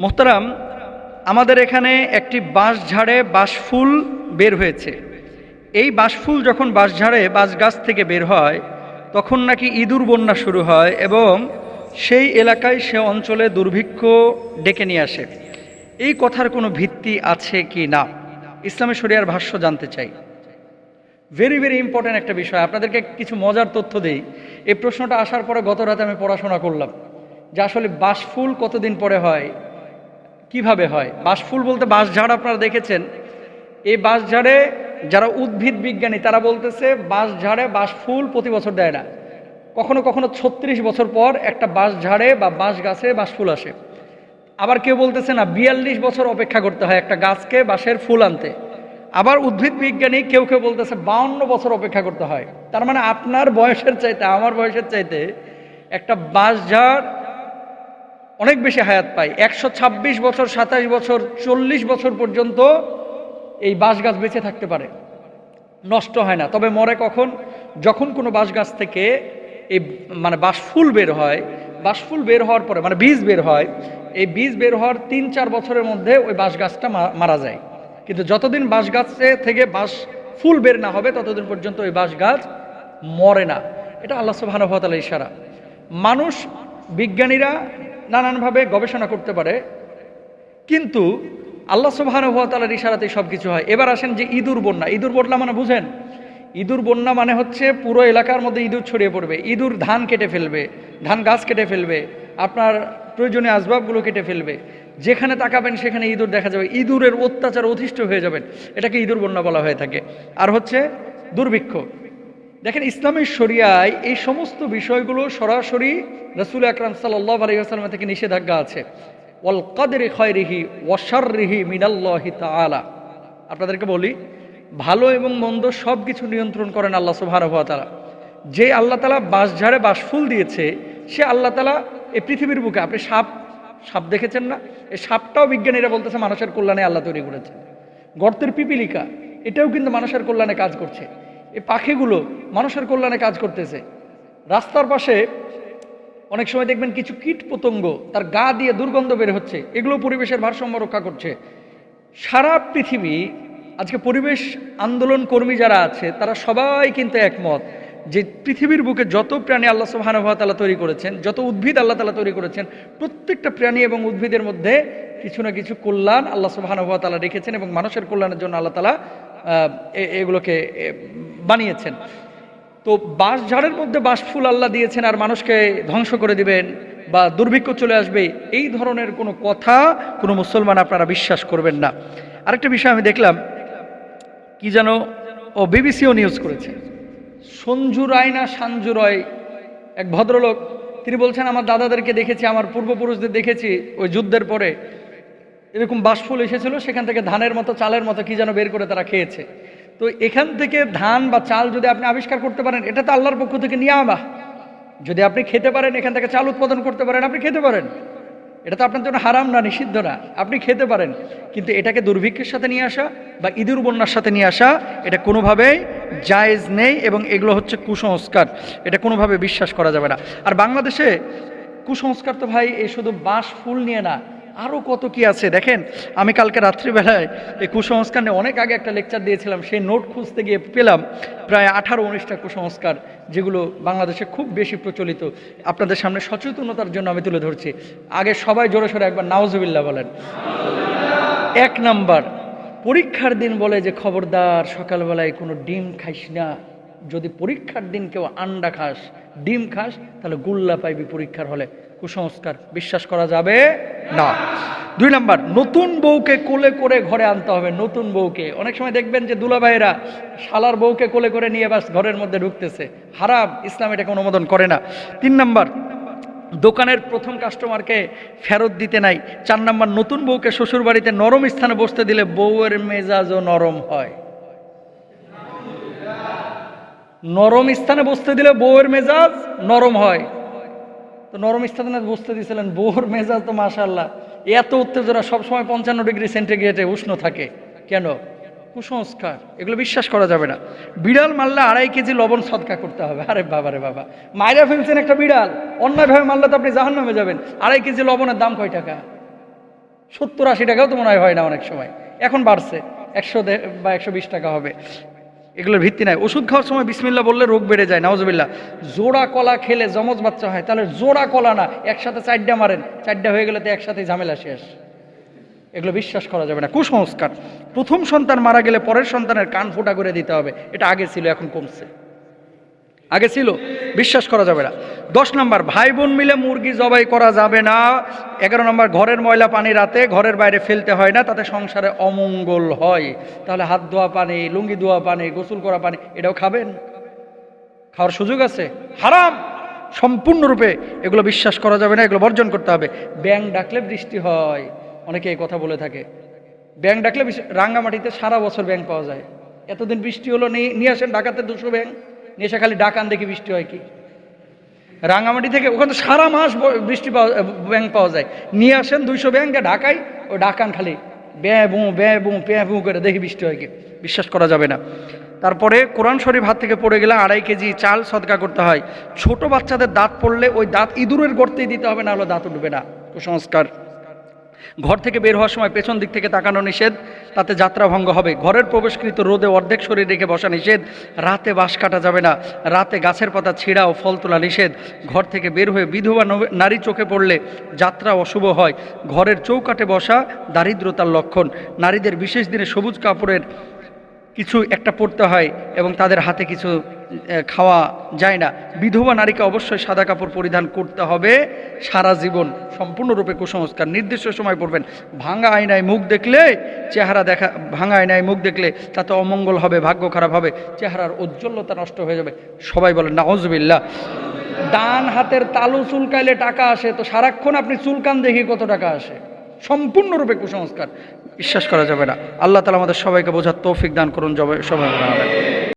মোহতারাম, আমাদের এখানে একটি বাঁশ ঝাড়ে বাঁশফুল বের হয়েছে। এই বাঁশফুল যখন বাঁশ ঝাড়ে বাঁশ গাছ থেকে বের হয়, তখন নাকি ইঁদুর বন্যা শুরু হয় এবং সেই এলাকায় সে অঞ্চলে দুর্ভিক্ষ ডেকে নিয়ে আসে। এই কথার কোনো ভিত্তি আছে কি না? ইসলামী শরিয়ার ভাষ্য জানতে চাই। ভেরি ভেরি ইম্পর্ট্যান্ট একটা বিষয়। আপনাদেরকে কিছু মজার তথ্য দেই। এই প্রশ্নটা আসার পরে গত রাতে আমি পড়াশোনা করলাম যে আসলে বাঁশফুল কতদিন পরে হয়? কীভাবে হয়? বাঁশফুল বলতে বাঁশঝাড় আপনারা দেখেছেন। এই বাঁশঝাড়ে যারা উদ্ভিদ বিজ্ঞানী, তারা বলতেছে বাঁশঝাড়ে বাঁশফুল প্রতি বছর দেয় না। কখনো কখনো ছত্রিশ বছর পর একটা বাঁশ ঝাড়ে বা বাঁশ গাছে বাঁশফুল আসে। আবার কেউ বলতেছে না, বিয়াল্লিশ বছর অপেক্ষা করতে হয় একটা গাছকে বাঁশের ফুল আনতে। আবার উদ্ভিদ বিজ্ঞানী কেউ কেউ বলতেছে বাউন্ন বছর অপেক্ষা করতে হয়। তার মানে আপনার বয়সের চাইতে, আমার বয়সের চাইতে একটা বাঁশঝাড় অনেক বেশি হায়াত পায় একশো ছাব্বিশ বছর, সাতাশ বছর, চল্লিশ বছর পর্যন্ত এই বাঁশ গাছ বেঁচে থাকতে পারে। নষ্ট হয় না। তবে মরে কখন? যখন কোনো বাঁশ গাছ থেকে এই মানে বাঁশফুল বের হয়, বাঁশফুল বের হওয়ার পরে মানে বীজ বের হয়, এই বীজ বের হওয়ার তিন চার বছরের মধ্যে ওই বাঁশ গাছটা মারা যায়। কিন্তু যতদিন বাঁশ গাছে থেকে বাঁশ ফুল বের না হবে, ততদিন পর্যন্ত ওই বাঁশ গাছ মরে না। এটা আল্লাহ সুবাহানুভাতালা ইশারা। মানুষ, বিজ্ঞানীরা নানানভাবে গবেষণা করতে পারে। কিন্তু আল্লাহ সুবাহানুভাতালার ইশারাতে সব কিছু হয়। এবার আসেন যে ইঁদুর বন্যা। ইঁদুর বন্যা মানে বুঝেন? ইঁদুর বন্যা মানে হচ্ছে পুরো এলাকার মধ্যে ইঁদুর ছড়িয়ে পড়বে। ইঁদুর ধান কেটে ফেলবে, ধান গাছ কেটে ফেলবে, আপনার প্রয়োজনীয় আসবাবগুলো কেটে ফেলবে। যেখানে তাকাবেন সেখানে ইঁদুর দেখা যাবে। ইঁদুরের অত্যাচার অধিষ্ঠ হয়ে যাবেন। এটাকে ইঁদুর বন্যা বলা হয়ে থাকে। আর হচ্ছে দুর্ভিক্ষ। দেখেন ইসলামের শরিয়ায় এই সমস্ত বিষয়গুলো সরাসরি রসুল আকরাম সাল্লাহ আলহিহাস্লাম থেকে নিষেধাজ্ঞা আছে। ওয়াল কাদের খয়রিহি ওয়াশারিহি মিনাল্লাহি তাআলা। আপনাদেরকে বলি, ভালো এবং মন্দ সব কিছু নিয়ন্ত্রণ করেন আল্লাহ সুবহানাহু ওয়া তাআলা। যে আল্লাহ তালা বাঁশঝাড়ে বাঁশফুল দিয়েছে, সে আল্লাহ তালা এই পৃথিবীর বুকে, আপনি সাপ সাপ দেখেছেন না? এই সাপটাও বিজ্ঞানীরা বলতেছে মানুষের কল্যাণে আল্লাহ তৈরি করেছে। গর্তের পিপিলিকা, এটাও কিন্তু মানুষের কল্যাণে কাজ করছে। এই পাখিগুলো মানুষের কল্যাণে কাজ করতেছে। রাস্তার পাশে অনেক সময় দেখবেন কিছু কীট পতঙ্গ তার গা দিয়ে দুর্গন্ধ বের হচ্ছে, এগুলো পরিবেশের ভারসাম্য রক্ষা করছে। সারা পৃথিবী, আজকে পরিবেশ আন্দোলন কর্মী যারা আছে, তারা সবাই কিন্তু একমত যে পৃথিবীর বুকে যত প্রাণী আল্লাহ সুবাহানুভাতালা তৈরি করেছেন, যত উদ্ভিদ আল্লাহ তালা তৈরি করেছেন, প্রত্যেকটা প্রাণী এবং উদ্ভিদের মধ্যে কিছু না কিছু কল্যাণ আল্লাহ সুবাহানুভাতালা রেখেছেন এবং মানুষের কল্যাণের জন্য আল্লাহ তালা এগুলোকে বানিয়েছেন। তো বাঁশ ঝাড়ের মধ্যে বাঁশফুল আল্লাহ দিয়েছেন আর মানুষকে ধ্বংস করে দিবেন বা দুর্ভিক্ষ চলে আসবে, এই ধরনের কোনো কথা কোনো মুসলমান আপনারা বিশ্বাস করবেন না। আরেকটা বিষয় আমি দেখলাম, কি যেন ও বিবিসিও নিউজ করেছে। সঞ্জু রায় না সাঞ্জু রয়, এক ভদ্রলোক, তিনি বলছেন, আমার দাদাদেরকে দেখেছি, আমার পূর্বপুরুষদের দেখেছি, ওই যুদ্ধের পরে। এরকম বাষ্ফুল এসেছিল, সেখান থেকে ধানের মতো, চালের মতো কি যেন বের করে তারা খেয়েছে। তো এখান থেকে ধান বা চাল যদি আপনি আবিষ্কার করতে পারেন, এটা তো আল্লাহর পক্ষ থেকে নিয়ে আমা যদি আপনি খেতে পারেন, এখান থেকে চাল উৎপাদন করতে পারেন, আপনি খেতে পারেন। এটা তো আপনার জন্য হারাম না, নিষিদ্ধ না। আপনি খেতে পারেন। কিন্তু এটাকে দুর্ভিক্ষের সাথে নিয়ে আসা বা ইঁদুর বন্যার সাথে নিয়ে আসা, এটা কোনোভাবেই জায়েজ নেই এবং এগুলো হচ্ছে কুসংস্কার। এটা কোনোভাবে বিশ্বাস করা যাবে না। আর বাংলাদেশে কুসংস্কার তো ভাই এই শুধু বাঁশ ফুল নিয়ে না আরও কত কি আছে? দেখেন, আমি কালকে রাত্রিবেলায় এই কুসংস্কার নিয়ে অনেক আগে একটা লেকচার দিয়েছিলাম, সেই নোট খুঁজতে গিয়ে পেলাম, প্রায় আঠারো উনিশটা কুসংস্কার, যেগুলো বাংলাদেশে খুব বেশি প্রচলিত। আপনাদের সামনে সচেতনতার জন্য আমি তুলে ধরছি। আগে সবাই জোরে সোরে একবার নাওজবিল্লা বলেন। এক নাম্বার, পরীক্ষার দিন বলে যে খবরদার, সকালবেলায় কোনো ডিম খাইস না। যদি পরীক্ষার দিন কেউ আন্ডা খাস, ডিম খাস, তাহলে গুল্লা পাইবি পরীক্ষার হলে। কুসংস্কার বিশ্বাস করা যাবে না। দুই নাম্বার, নতুন বউকে কোলে করে ঘরে আনতে হবে, নতুন বউকে। অনেক সময় দেখবেন যে দুলাভাইরা শালার বউকে কোলে করে নিয়ে বাস ঘরের মধ্যে ঢুকতেছে। হারাম, ইসলাম এটাকে অনুমোদন করে না। তিন নাম্বার, দোকানের প্রথম কাস্টমারকে ফেরত দিতে নাই। চার নাম্বার, নতুন বউকে শ্বশুর বাড়িতে নরম স্থানে বসতে দিলে বউয়ের মেজাজও নরম হয়। নরম স্থানে বসতে দিলে বউয়ের মেজাজ নরম হয়। তো নরম স্থানে বসতে দিয়েছিলেন। বোর মেজাজ তো মাশাল্লাহ এত উত্তেজনা, সবসময় পঞ্চান্ন ডিগ্রি সেন্টিগ্রেডে উষ্ণ থাকে। কেন? কুসংস্কার। এগুলো বিশ্বাস করা যাবে না। বিড়াল মারলে আড়াই কেজি লবণ সদকা করতে হবে। আরে বাবা রে বাবা। মায়েরা ফেলছেন একটা বিড়াল। অন্যায়ভাবে মারলে তো আপনি জাহান নামে যাবেন। আড়াই কেজি লবণের দাম কয় টাকা? সত্তর আশি টাকাও তো মনে হয় হয় না অনেক সময়। এখন বাড়ছে। একশো বা একশো বিশ টাকা হবে। এগুলোর ভিত্তি নাই। ওষুধ খাওয়ার সময় বিসমিল্লা বললে রোগ বেড়ে যায় নওয়াজবিল্লা জোড়া কলা খেলে জমজ বাচ্চা হয়, তাহলে জোড়া কলা না, একসাথে চারটা মারেন, চারটা হয়ে গেলে তো একসাথে ঝামেলা শেষ। এগুলো বিশ্বাস করা যাবে না। কুসংস্কার। প্রথম সন্তান মারা গেলে পরের সন্তানের কান ফোটা করে দিতে হবে। এটা আগে ছিল, এখন কমছে। আগে ছিল। বিশ্বাস করা যাবে না। দশ নম্বর ভাই বোন মিলে মুরগি জবাই করা যাবে না। এগারো নম্বর, ঘরের ময়লা পানি রাতে ঘরের বাইরে ফেলতে হয় না, তাতে সংসারে অমঙ্গল হয়। তাহলে হাত ধোয়া পানি, লুঙ্গি ধোয়া পানি, গোসল করা পানি, এটাও খাবেন? খাওয়ার সুযোগ আছে? হারাম! সম্পূর্ণরূপে এগুলো বিশ্বাস করা যাবে না, এগুলো বর্জন করতে হবে। ব্যাং ডাকলে বৃষ্টি হয়। অনেকে এই কথা বলে থাকে। ব্যাং ডাকলে রাঙ্গামাটিতে সারা বছর ব্যাং পাওয়া যায়। এতদিন বৃষ্টি হলো নিয়ে আসেন ঢাকাতে দুশো ব্যাং নিয়ে এসে খালি ডাকান দেখি বৃষ্টি হয় কি। রাঙ্গামাটি থেকে ওখানে সারা মাস বৃষ্টি পাওয়া ব্যাং পাওয়া যায়। নিয়ে আসেন দুইশো ব্যাংকে ঢাকায় ও ডাকান খালি। ব্যয় বুঁ ব্যয় বুঁ প্যাঁ বুঁ করে দেখি বৃষ্টি হয় কি। বিশ্বাস করা যাবে না। তারপরে কোরআন শরীফ হাত থেকে পড়ে গেলে আড়াই কেজি চাল সদকা করতে হয়। ছোট বাচ্চাদের দাঁত পড়লে ওই দাঁত ইঁদুরের গর্তেই দিতে হবে না হলে দাঁত উঠবে না। কুসংস্কার। ঘর থেকে বের হওয়ার সময় পেছন দিক থেকে তাকানো নিষেধ, তাতে যাত্রা ভঙ্গ হবে। ঘরের প্রবেশকৃত রোদে অর্ধেক শরীর রেখে বসা নিষেধ, রাতে বাস কাটা যাবে না। রাতে গাছের পাতা ছিঁড়া ও ফল তোলা নিষেধ। ঘর থেকে বের হয়ে বিধবা নারী চোখে পড়লে যাত্রা অশুভ হয়। ঘরের চৌকাটে বসা দারিদ্রতার লক্ষণ। নারীদের বিশেষ দিনে সবুজ কাপড়ের কিছু একটা পড়তে হয় এবং তাদের হাতে কিছু খাওয়া যায় না। বিধবা নারীকে অবশ্যই সাদা কাপড় পরিধান করতে হবে। সারা জীবন সম্পূর্ণরূপে কুসংস্কার। নির্দিষ্ট সময় পড়বেন। ভাঙা আয়নায় মুখ দেখলে চেহারা দেখা, ভাঙা আয়নায় মুখ দেখলে তাতে অমঙ্গল হবে, ভাগ্য খারাপ হবে, চেহারার উজ্জ্বলতা নষ্ট হয়ে যাবে। সবাই বলেন নাউজবিল্লা ডান হাতের তালু চুলকাইলে টাকা আসে, তো সারাক্ষণ আপনি চুলকান দেখি কত টাকা আসে। সম্পূর্ণরূপে কুসংস্কার। বিশ্বাস করা যাবে না আল্লাহ তালা আমাদের সবাইকে বোঝার তৌফিক দান করুন সবাই।